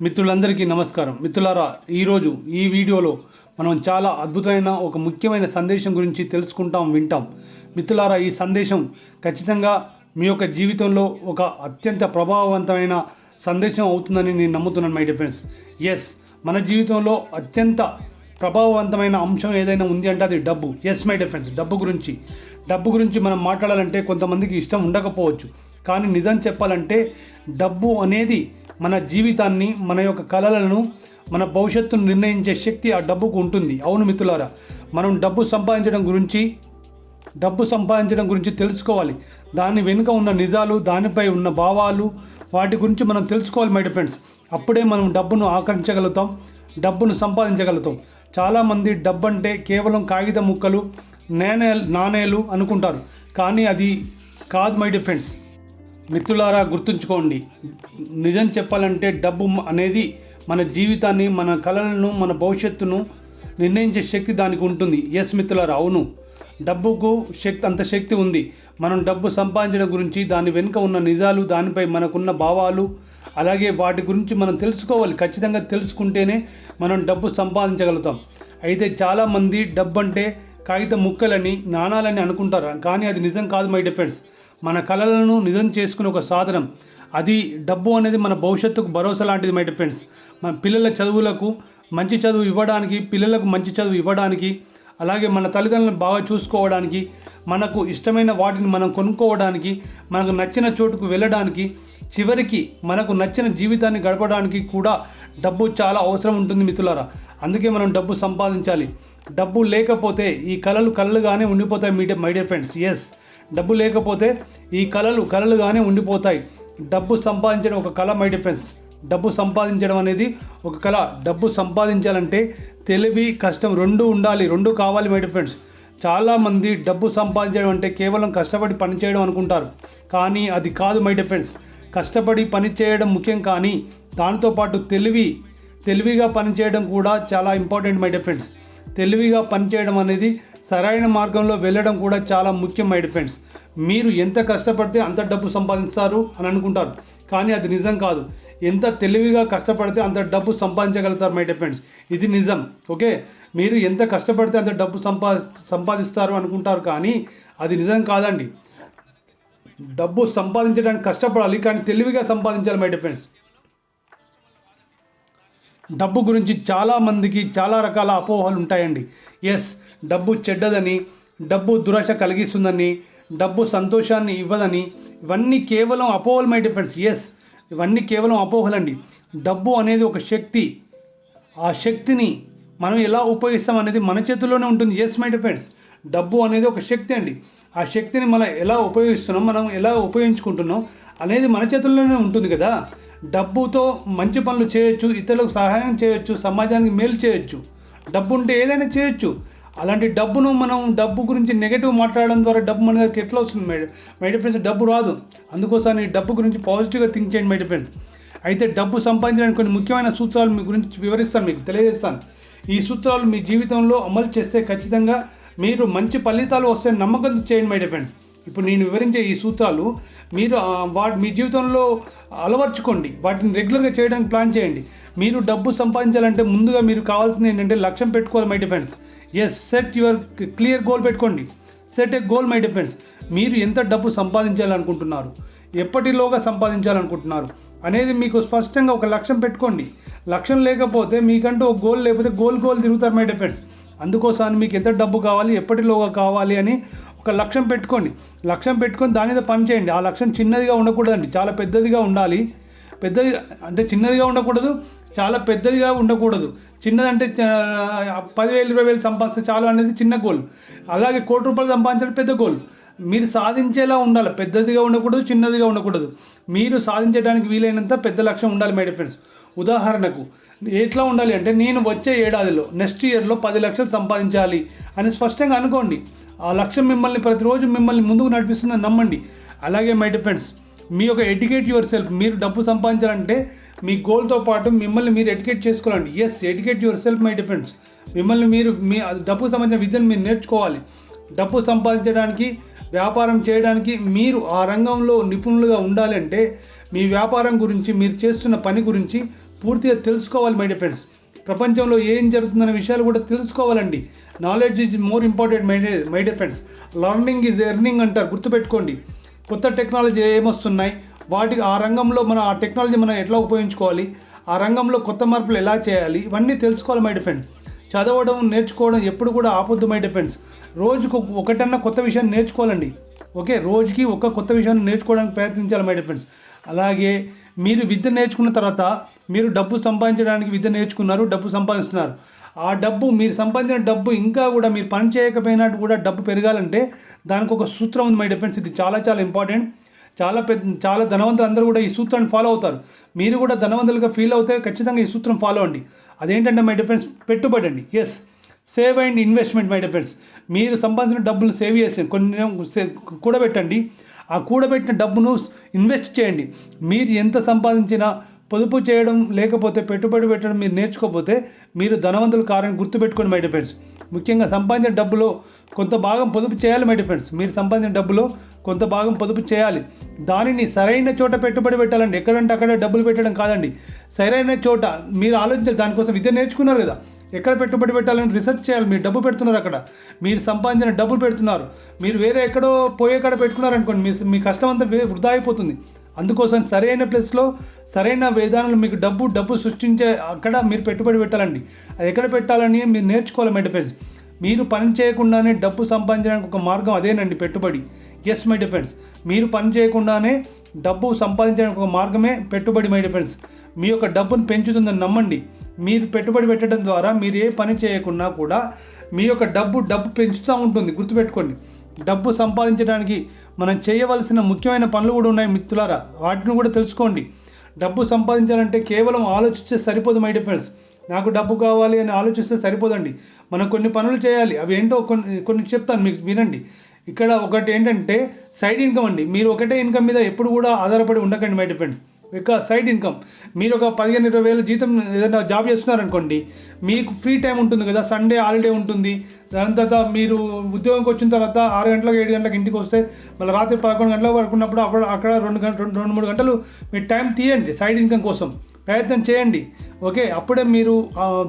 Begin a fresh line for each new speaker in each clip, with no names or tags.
మిత్రులందరికీ నమస్కారం. మిత్రులారా ఈరోజు ఈ వీడియోలో మనం చాలా అద్భుతమైన ఒక ముఖ్యమైన సందేశం గురించి తెలుసుకుంటాం వింటాం. మిత్రులారా ఈ సందేశం ఖచ్చితంగా మీ యొక్క జీవితంలో ఒక అత్యంత ప్రభావవంతమైన సందేశం అవుతుందని నేను నమ్ముతున్నాను మై డిఫెన్స్ ఎస్ మన జీవితంలో అత్యంత ప్రభావవంతమైన అంశం ఏదైనా ఉంది అంటే అది డబ్బు. ఎస్ మై డిఫెన్స్ డబ్బు గురించి. డబ్బు గురించి మనం మాట్లాడాలంటే కొంతమందికి ఇష్టం ఉండకపోవచ్చు. కానీ నిజం చెప్పాలంటే డబ్బు అనేది మన జీవితాన్ని మన యొక్క కళలను మన భవిష్యత్తును నిర్ణయించే శక్తి ఆ డబ్బుకు ఉంటుంది. అవును మిత్రులారా మనం డబ్బు సంపాదించడం గురించి డబ్బు సంపాదించడం గురించి తెలుసుకోవాలి. దాని వెనుక ఉన్న నిజాలు దానిపై ఉన్న భావాలు వాటి గురించి మనం తెలుసుకోవాలి మై ఫ్రెండ్స్ అప్పుడే మనం డబ్బును ఆకర్షించగలుగుతాం డబ్బును సంపాదించగలుగుతాం. చాలామంది డబ్బు అంటే కేవలం కాగిత ముక్కలు నాణే నాణేలు అనుకుంటారు. కానీ అది కాదు మై ఫ్రెండ్స్ మిత్రులారా గుర్తుంచుకోండి. నిజం చెప్పాలంటే డబ్బు అనేది మన జీవితాన్ని మన కళలను మన భవిష్యత్తును నిర్ణయించే శక్తి దానికి ఉంటుంది. ఎస్ మిత్రులారా అవును. డబ్బుకు శక్తి అంత శక్తి ఉంది. మనం డబ్బు సంపాదించడం గురించి దాని వెనుక ఉన్న నిజాలు దానిపై మనకున్న భావాలు అలాగే వాటి గురించి మనం తెలుసుకోవాలి. ఖచ్చితంగా తెలుసుకుంటేనే మనం డబ్బు సంపాదించగలుగుతాం. అయితే చాలామంది డబ్బు అంటే కాగితం ముక్కలని నాణాలని అనుకుంటారు. కానీ అది నిజం కాదు మై డిఫెండ్స్ మన కళలను నిజం చేసుకునే ఒక సాధనం. అది డబ్బు అనేది మన భవిష్యత్తుకు భరోసా లాంటిది మై ఫ్రెండ్స్ మన పిల్లల చదువులకు మంచి చదువు ఇవ్వడానికి పిల్లలకు మంచి చదువు ఇవ్వడానికి అలాగే మన తల్లిదండ్రులను బాగా చూసుకోవడానికి మనకు ఇష్టమైన వాటిని మనం కొనుక్కోవడానికి మనకు నచ్చిన చోటుకు వెళ్ళడానికి చివరికి మనకు నచ్చిన జీవితాన్ని గడపడానికి కూడా డబ్బు చాలా అవసరం ఉంటుంది మిత్రులారా. అందుకే మనం డబ్బు సంపాదించాలి. డబ్బు లేకపోతే ఈ కళలు కళలుగానే ఉండిపోతాయి మీ మై డియర్ ఫ్రెండ్స్ ఎస్ డబ్బు లేకపోతే ఈ కళలు కళలుగానే ఉండిపోతాయి. డబ్బు సంపాదించడం ఒక కళ మై డిఫెన్స్ డబ్బు సంపాదించడం అనేది ఒక కళ. డబ్బు సంపాదించాలంటే తెలివి కష్టం రెండు ఉండాలి. రెండు కావాలి మై డిఫెన్స్ చాలామంది డబ్బు సంపాదించడం అంటే కేవలం కష్టపడి పని చేయడం అనుకుంటారు. కానీ అది కాదు మై డిఫెన్స్ కష్టపడి పని చేయడం ముఖ్యం కానీ దాంతోపాటు తెలివి తెలివిగా పని చేయడం కూడా చాలా ఇంపార్టెంట్ మై డిఫెన్స్ తెలివిగా పనిచేయడం అనేది సరైన మార్గంలో వెళ్ళడం కూడా చాలా ముఖ్యం మై ఫ్రెండ్స్ మీరు ఎంత కష్టపడితే అంత డబ్బు సంపాదిస్తారు అని అనుకుంటారు. కానీ అది నిజం కాదు. ఎంత తెలివిగా కష్టపడితే అంత డబ్బు సంపాదించగలుగుతారు మై ఫ్రెండ్స్ ఇది నిజం ఓకే మీరు ఎంత కష్టపడితే అంత డబ్బు సంపా సంపాదిస్తారు అనుకుంటారు కానీ అది నిజం కాదండి. డబ్బు సంపాదించడానికి కష్టపడాలి కానీ తెలివిగా సంపాదించాలి మై ఫ్రెండ్స్ డబ్బు గురించి చాలామందికి చాలా రకాల అపోహలు ఉంటాయండి. ఎస్ డబ్బు చెడ్డదని డబ్బు దురాశ కలిగిస్తుందని డబ్బు సంతోషాన్ని ఇవ్వదని ఇవన్నీ కేవలం అపోహలు మై డిఫరెన్స్ ఎస్ ఇవన్నీ కేవలం అపోహలండి. డబ్బు అనేది ఒక శక్తి. ఆ శక్తిని మనం ఎలా ఉపయోగిస్తాం అనేది మన చేతుల్లోనే ఉంటుంది. ఎస్ మై డిఫెండ్స్ డబ్బు అనేది ఒక శక్తి అండి. ఆ శక్తిని మనం ఎలా ఉపయోగిస్తున్నాం మనం ఎలా ఉపయోగించుకుంటున్నాం అనేది మన చేతుల్లోనే ఉంటుంది కదా. డబ్బుతో మంచి పనులు చేయొచ్చు ఇతరులకు సహాయం చేయొచ్చు సమాజానికి మేలు చేయొచ్చు. డబ్బు ఉంటే ఏదైనా చేయొచ్చు. అలాంటి డబ్బును మనం డబ్బు గురించి నెగటివ్ మాట్లాడడం ద్వారా డబ్బు మన దగ్గరికి ఎట్లా వస్తుంది మై మై ఫ్రెండ్స్? డబ్బు రాదు. అందుకోసం ఈ డబ్బు గురించి పాజిటివ్గా థింక్ చేయండి మై ఫ్రెండ్స్. అయితే డబ్బు సంపాదించడానికి కొన్ని ముఖ్యమైన సూత్రాలు మీ గురించి వివరిస్తాను మీకు తెలియజేస్తాను. ఈ సూత్రాలు మీ జీవితంలో అమలు చేస్తే ఖచ్చితంగా మీరు మంచి ఫలితాలు వస్తే నమ్మకంతో చేయండి మై ఫ్రెండ్స్. ఇప్పుడు నేను వివరించే ఈ సూత్రాలు మీరు వాటి మీ జీవితంలో అలవర్చుకోండి. వాటిని రెగ్యులర్గా చేయడానికి ప్లాన్ చేయండి. మీరు డబ్బు సంపాదించాలంటే ముందుగా మీరు కావాల్సింది ఏంటంటే లక్ష్యం పెట్టుకోవాలి my defence yes set your clear goal పెట్టుకోండి. Set a goal my defence మీరు ఎంత డబ్బు సంపాదించాలనుకుంటున్నారు? ఎప్పటిలోగా సంపాదించాలనుకుంటున్నారు? అనేది మీకు స్పష్టంగా ఒక లక్ష్యం పెట్టుకోండి. లక్ష్యం లేకపోతే మీకంటూ ఒక గోల్ లేకపోతే గోల్ గోల్ తిరుగుతారు మై డిఫెన్స్ అందుకోసం మీకు ఎంత డబ్బు కావాలి ఎప్పటిలోగా కావాలి అని ఒక లక్ష్యం పెట్టుకోండి. లక్ష్యం పెట్టుకొని దాని మీద పని చేయండి. ఆ లక్ష్యం చిన్నదిగా ఉండకూడదండి. చాలా పెద్దదిగా ఉండాలి. పెద్దది అంటే చిన్నదిగా ఉండకూడదు చాలా పెద్దదిగా ఉండకూడదు. చిన్నదంటే పదివేలు ఇరవై వేలు సంపాదిస్తే చాలు అనేది చిన్న గోల్ అలాగే కోటి రూపాయలు సంపాదించడం పెద్ద గోల్ మీరు సాధించేలా ఉండాలి. పెద్దదిగా ఉండకూడదు చిన్నదిగా ఉండకూడదు. మీరు సాధించడానికి వీలైనంత పెద్ద లక్ష్యం ఉండాలి మై ఫ్రెండ్స్ ఉదాహరణకు ఎట్లా ఉండాలి అంటే నేను వచ్చే ఏడాదిలో నెక్స్ట్ ఇయర్లో పది లక్షలు సంపాదించాలి అని స్పష్టంగా అనుకోండి. ఆ లక్ష్యం మిమ్మల్ని ప్రతిరోజు మిమ్మల్ని ముందుకు నడిపిస్తుందని నమ్మండి. అలాగే మై ఫ్రెండ్స్ మీ యొక్క ఎడ్యుకేట్ యువర్ సెల్ఫ్ మీరు డబ్బు సంపాదించాలంటే మీ గోల్తో పాటు మిమ్మల్ని మీరు ఎడ్యుకేట్ చేసుకోవాలండి. Yes educate yourself my defends మిమ్మల్ని మీరు మీ డబ్బు సంబంధించిన విద్యను మీరు నేర్చుకోవాలి. డబ్బు సంపాదించడానికి వ్యాపారం చేయడానికి మీరు ఆ రంగంలో నిపుణులుగా ఉండాలంటే మీ వ్యాపారం గురించి మీరు చేస్తున్న పని గురించి పూర్తిగా తెలుసుకోవాలి మై డియర్ ఫ్రెండ్స్ ప్రపంచంలో ఏం జరుగుతుందనే విషయాలు కూడా తెలుసుకోవాలండి. Knowledge is more important my my dear friends learning is earning అంటారు గుర్తుపెట్టుకోండి. కొత్త టెక్నాలజీ ఏమొస్తున్నాయి? వాటి ఆ రంగంలో మనం ఆ టెక్నాలజీ మనం ఎట్లా ఉపయోగించుకోవాలి? ఆ రంగంలో కొత్త మార్పులు ఎలా చేయాలి? ఇవన్నీ తెలుసుకోవాలి మై డియర్ ఫ్రెండ్స్ చదవడం నేర్చుకోవడం ఎప్పుడు కూడా ఆపొద్దు మై డిపెండ్స్ రోజుకు ఒకటన్నా కొత్త విషయాన్ని నేర్చుకోవాలండి. ఓకే రోజుకి ఒక కొత్త విషయాన్ని నేర్చుకోవడానికి ప్రయత్నించాలి మై డిపెండ్స్ అలాగే మీరు విద్య నేర్చుకున్న తర్వాత మీరు డబ్బు సంపాదించడానికి విద్య నేర్చుకున్నారు డబ్బు సంపాదిస్తున్నారు. ఆ డబ్బు మీరు సంపాదించిన డబ్బు ఇంకా కూడా మీరు పని చేయకపోయినట్టు కూడా డబ్బు పెరగాలంటే దానికి ఒక సూత్రం ఉంది మై డిఫెన్స్ ఇది చాలా చాలా ఇంపార్టెంట్ చాలా పెద్ద చాలా ధనవంతులు అందరూ కూడా ఈ సూత్రాన్ని ఫాలో అవుతారు. మీరు కూడా ధనవంతులుగా ఫీల్ అవుతే ఖచ్చితంగా ఈ సూత్రం ఫాలో అండి. అదేంటంటే మై డిఫెన్స్ పెట్టుబడి అండి. Yes save and investment my defence మీరు సంపాదించిన డబ్బులు సేవ్ చేసి కొన్ని కూడబెట్టండి. ఆ కూడబెట్టిన డబ్బును ఇన్వెస్ట్ చేయండి. మీరు ఎంత సంపాదించినా పొదుపు చేయడం లేకపోతే పెట్టుబడి పెట్టడం మీరు నేర్చుకోకపోతే మీరు ధనవంతులు కారని గుర్తుపెట్టుకోండి మై డిఫెండ్స్ ముఖ్యంగా సంపాదించిన డబ్బులో కొంత భాగం పొదుపు చేయాలి మై డిఫెండ్స్ మీరు సంపాదించిన డబ్బులో కొంత భాగం పొదుపు చేయాలి. దానిని సరైన చోట పెట్టుబడి పెట్టాలండి. ఎక్కడంటే అక్కడ డబ్బులు పెట్టడం కాదండి. సరైన చోట మీరు ఆలోచించాలి. దానికోసం విద్య నేర్చుకున్నారు కదా. ఎక్కడ పెట్టుబడి పెట్టాలని రీసెర్చ్ చేయాలి. మీరు డబ్బు పెడుతున్నారు అక్కడ. మీరు సంపాదించిన డబ్బులు పెడుతున్నారు. మీరు వేరే ఎక్కడో పోయే కాడ పెట్టుకున్నారనుకోండి మీ మీ కష్టం అంతా వృధా అయిపోతుంది. అందుకోసం సరైన ప్లేస్లో సరైన విధానంలో మీకు డబ్బు డబ్బు సృష్టించే అక్కడ మీరు పెట్టుబడి పెట్టాలండి. అది ఎక్కడ పెట్టాలని మీరు నేర్చుకోవాలి మెడిఫెన్స్ మీరు పని చేయకుండానే డబ్బు సంపాదించడానికి ఒక మార్గం అదేనండి పెట్టుబడి. ఎస్ మై డిఫెన్స్ మీరు పని చేయకుండానే డబ్బు సంపాదించడానికి ఒక మార్గమే పెట్టుబడి మై డిఫెన్స్ మీ యొక్క డబ్బును పెంచుతుందని నమ్మండి. మీరు పెట్టుబడి పెట్టడం ద్వారా మీరు ఏ పని చేయకున్నా కూడా మీ యొక్క డబ్బు డబ్బు పెంచుతూ ఉంటుంది. గుర్తుపెట్టుకోండి. డబ్బు సంపాదించడానికి మనం చేయవలసిన ముఖ్యమైన పనులు కూడా ఉన్నాయి మిత్రులారా. వాటిని కూడా తెలుసుకోండి. డబ్బు సంపాదించాలంటే కేవలం ఆలోచిస్తే సరిపోదు మై డిఫెండ్స్ నాకు డబ్బు కావాలి అని ఆలోచిస్తే సరిపోదండి. మనం కొన్ని పనులు చేయాలి. అవి ఏంటో కొన్ని కొన్ని చెప్తాను మీకు వినండి. ఇక్కడ ఒకటి ఏంటంటే సైడ్ ఇన్కమ్ అండి. మీరు ఒకటే ఇన్కమ్ మీద ఎప్పుడు కూడా ఆధారపడి ఉండకండి మై డిఫరెండ్ ఇక సైడ్ ఇన్కమ్. మీరు ఒక పదిహేను ఇరవై వేల జీతం ఏదైనా జాబ్ చేస్తున్నారనుకోండి మీకు ఫ్రీ టైం ఉంటుంది కదా సండే హాలిడే ఉంటుంది. దాని తర్వాత మీరు ఉద్యోగంకి వచ్చిన తర్వాత ఆరు గంటలకు ఏడు గంటలకు ఇంటికి వస్తే మళ్ళీ రాత్రి పదకొండు గంటలకు పడుకున్నప్పుడు అప్పుడు అక్కడ రెండు గంట రెండు రెండు మూడు గంటలు మీరు టైం తీయండి సైడ్ ఇన్కమ్ కోసం. ప్రయత్నం చేయండి. ఓకే అప్పుడే మీరు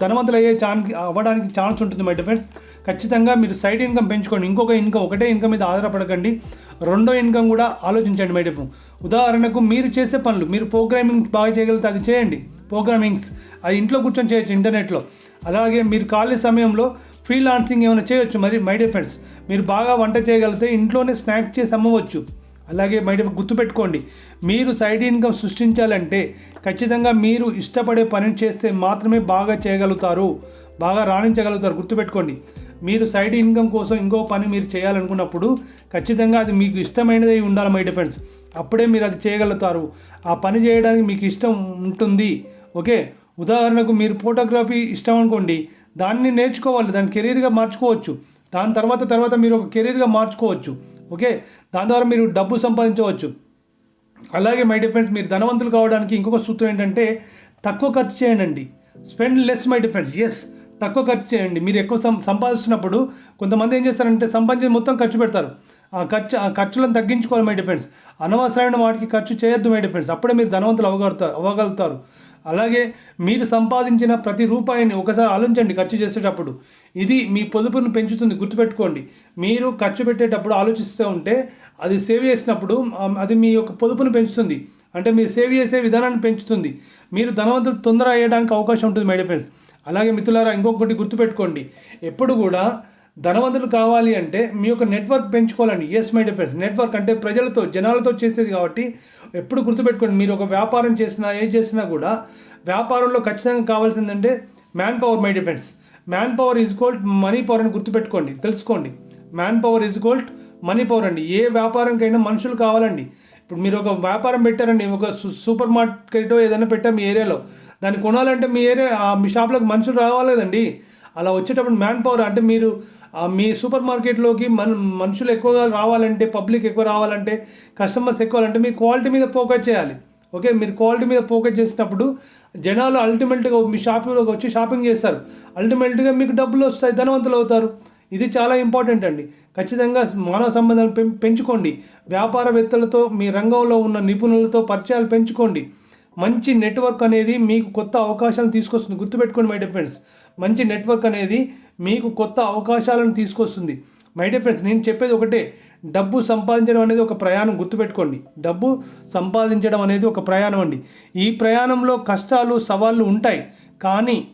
ధనవంతులు అయ్యే ఛాన్ అవ్వడానికి ఛాన్స్ ఉంటుంది మై డిఫెండ్స్ ఖచ్చితంగా మీరు సైడ్ ఇన్కమ్ పెంచుకోండి. ఇంకొక ఇన్కమ్ ఒకటే ఇన్కమ్ మీద ఆధారపడకండి. రెండో ఇన్కమ్ కూడా ఆలోచించండి మేడం ఉదాహరణకు మీరు చేసే పనులు మీరు ప్రోగ్రామింగ్ బాగా చేయగలిగితే అది చేయండి. ప్రోగ్రామింగ్స్ అది ఇంట్లో కూర్చొని చేయొచ్చు ఇంటర్నెట్లో. అలాగే మీరు ఖాళీ సమయంలో ఫ్రీలాన్సింగ్ ఏమైనా చేయొచ్చు మరి మై డియర్ ఫ్రెండ్స్. మీరు బాగా వంట చేయగలిగితే ఇంట్లోనే స్నాక్ చేసి అమ్మవచ్చు. అలాగే మై గుర్తుపెట్టుకోండి. మీరు సైడ్ ఇన్కమ్ సృష్టించాలంటే ఖచ్చితంగా మీరు ఇష్టపడే పని చేస్తే మాత్రమే బాగా చేయగలుగుతారు. బాగా రాణించగలుగుతారు గుర్తుపెట్టుకోండి. మీరు సైడ్ ఇన్కమ్ కోసం ఇంకో పని మీరు చేయాలనుకున్నప్పుడు ఖచ్చితంగా అది మీకు ఇష్టమైనది ఉండాలి మై డిఫెన్స్ అప్పుడే మీరు అది చేయగలుగుతారు. ఆ పని చేయడానికి మీకు ఇష్టం ఉంటుంది. ఓకే? ఉదాహరణకు మీరు ఫోటోగ్రఫీ ఇష్టం అనుకోండి. దాన్ని నేర్చుకోవాలి. దాన్ని కెరీర్గా మార్చుకోవచ్చు. దాని తర్వాత తర్వాత మీరు ఒక కెరీర్గా మార్చుకోవచ్చు. ఓకే? దాని ద్వారా మీరు డబ్బు సంపాదించవచ్చు. అలాగే మై డిఫెన్స్ మీరు ధనవంతులు కావడానికి ఇంకొక సూత్రం ఏంటంటే తక్కువ ఖర్చు చేయండి. Spend less my defence yes తక్కువ ఖర్చు చేయండి. మీరు ఎక్కువ సం సంపాదిస్తున్నప్పుడు కొంతమంది ఏం చేస్తారంటే సంపాదించి మొత్తం ఖర్చు పెడతారు. ఆ ఖర్చు ఆ ఖర్చులను తగ్గించుకోవాలి మై డిఫెండ్స్ అనవసరమైన వాటికి ఖర్చు చేయొద్దు మై డిఫెండ్స్ అప్పుడే మీరు ధనవంతులు అవ్వగలుగుతారు అవ్వగలుగుతారు. అలాగే మీరు సంపాదించిన ప్రతి రూపాయిని ఒకసారి ఆలోచించండి ఖర్చు చేసేటప్పుడు. ఇది మీ పొదుపును పెంచుతుంది గుర్తుపెట్టుకోండి. మీరు ఖర్చు పెట్టేటప్పుడు ఆలోచిస్తూ ఉంటే అది సేవ్ చేసినప్పుడు అది మీ యొక్క పొదుపును పెంచుతుంది. అంటే మీరు సేవ్ చేసే విధానాన్ని పెంచుతుంది. మీరు ధనవంతులు తొందర అయ్యడానికి అవకాశం ఉంటుంది మై డిఫెండ్స్ అలాగే మిత్రులారా ఇంకొకటి గుర్తుపెట్టుకోండి. ఎప్పుడు కూడా ధనవంతులు కావాలి అంటే మీ యొక్క నెట్వర్క్ పెంచుకోవాలండి. ఎస్ మై డిఫరెన్స్ నెట్వర్క్ అంటే ప్రజలతో జనాలతో చేసేది కాబట్టి ఎప్పుడు గుర్తుపెట్టుకోండి. మీరు ఒక వ్యాపారం చేసినా ఏం చేసినా కూడా వ్యాపారంలో ఖచ్చితంగా కావాల్సిందంటే man power my difference man power is gold money power అని గుర్తుపెట్టుకోండి. తెలుసుకోండి. Man power is gold money power అండి. ఏ వ్యాపారంకైనా మనుషులు కావాలండి. ఇప్పుడు మీరు ఒక వ్యాపారం పెట్టారండి ఒక సూపర్ మార్కెట్ ఏదైనా పెట్టారు మీ ఏరియాలో. దాన్ని కొనాలంటే మీ ఏరియా మీ షాప్లోకి మనుషులు రావాలేదండి. అలా వచ్చేటప్పుడు మ్యాన్ పవర్ అంటే మీరు మీ సూపర్ మార్కెట్లోకి మన మనుషులు ఎక్కువగా రావాలంటే పబ్లిక్ ఎక్కువ రావాలంటే కస్టమర్స్ ఎక్కువ అంటే మీరు క్వాలిటీ మీద ఫోకస్ చేయాలి. ఓకే మీరు క్వాలిటీ మీద ఫోకస్ చేసినప్పుడు జనాలు అల్టిమేట్గా మీ షాపింగ్లోకి వచ్చి షాపింగ్ చేస్తారు. అల్టిమేట్గా మీకు డబ్బులు వస్తాయి ధనవంతులు అవుతారు. ఇది చాలా ఇంపార్టెంట్ అండి. ఖచ్చితంగా మానవ సంబంధాలు పెం పెంచుకోండి. వ్యాపారవేత్తలతో మీ రంగంలో ఉన్న నిపుణులతో పరిచయాలు పెంచుకోండి. మంచి నెట్వర్క్ అనేది మీకు కొత్త అవకాశాలను తీసుకొస్తుంది. గుర్తుపెట్టుకోండి మై డియర్ మంచి నెట్వర్క్ అనేది మీకు కొత్త అవకాశాలను తీసుకొస్తుంది. మై డియర్ నేను చెప్పేది ఒకటే. డబ్బు సంపాదించడం అనేది ఒక ప్రయాణం. గుర్తుపెట్టుకోండి. డబ్బు సంపాదించడం అనేది ఒక ప్రయాణం అండి. ఈ ప్రయాణంలో కష్టాలు సవాళ్ళు ఉంటాయి. కానీ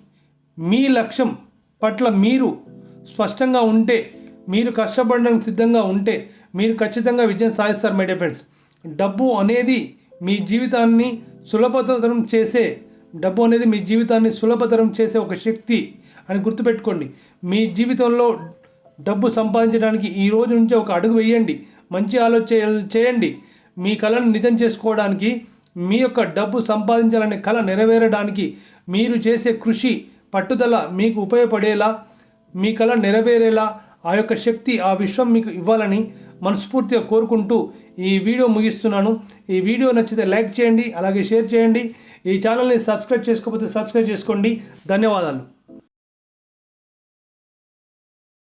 మీ లక్ష్యం పట్ల మీరు స్పష్టంగా ఉంటే మీరు కష్టపడడానికి సిద్ధంగా ఉంటే మీరు ఖచ్చితంగా విజయం సాధిస్తారు మై డియర్ ఫ్రెండ్స్ డబ్బు అనేది మీ జీవితాన్ని సులభతరం చేసే డబ్బు అనేది మీ జీవితాన్ని సులభతరం చేసే ఒక శక్తి అని గుర్తుపెట్టుకోండి. మీ జీవితంలో డబ్బు సంపాదించడానికి ఈ రోజు నుంచే ఒక అడుగు వేయండి. మంచి ఆలోచనలు చేయండి. మీ కళను నిజం చేసుకోవడానికి మీ యొక్క డబ్బు సంపాదించాలనే కళ నెరవేరడానికి మీరు చేసే కృషి పట్టుదల మీకు ఉపయోగపడేలా మీ కళ నెరవేరేలా ఆ యొక్క శక్తి ఆ విశ్వం మీకు ఇవ్వాలని మనస్ఫూర్తిగా కోరుకుంటూ ఈ వీడియో ముగిస్తున్నాను. ఈ వీడియో నచ్చితే లైక్ చేయండి అలాగే షేర్ చేయండి. ఈ ఛానల్ని సబ్స్క్రైబ్ చేసుకోకపోతే సబ్స్క్రైబ్ చేసుకోండి. ధన్యవాదాలు.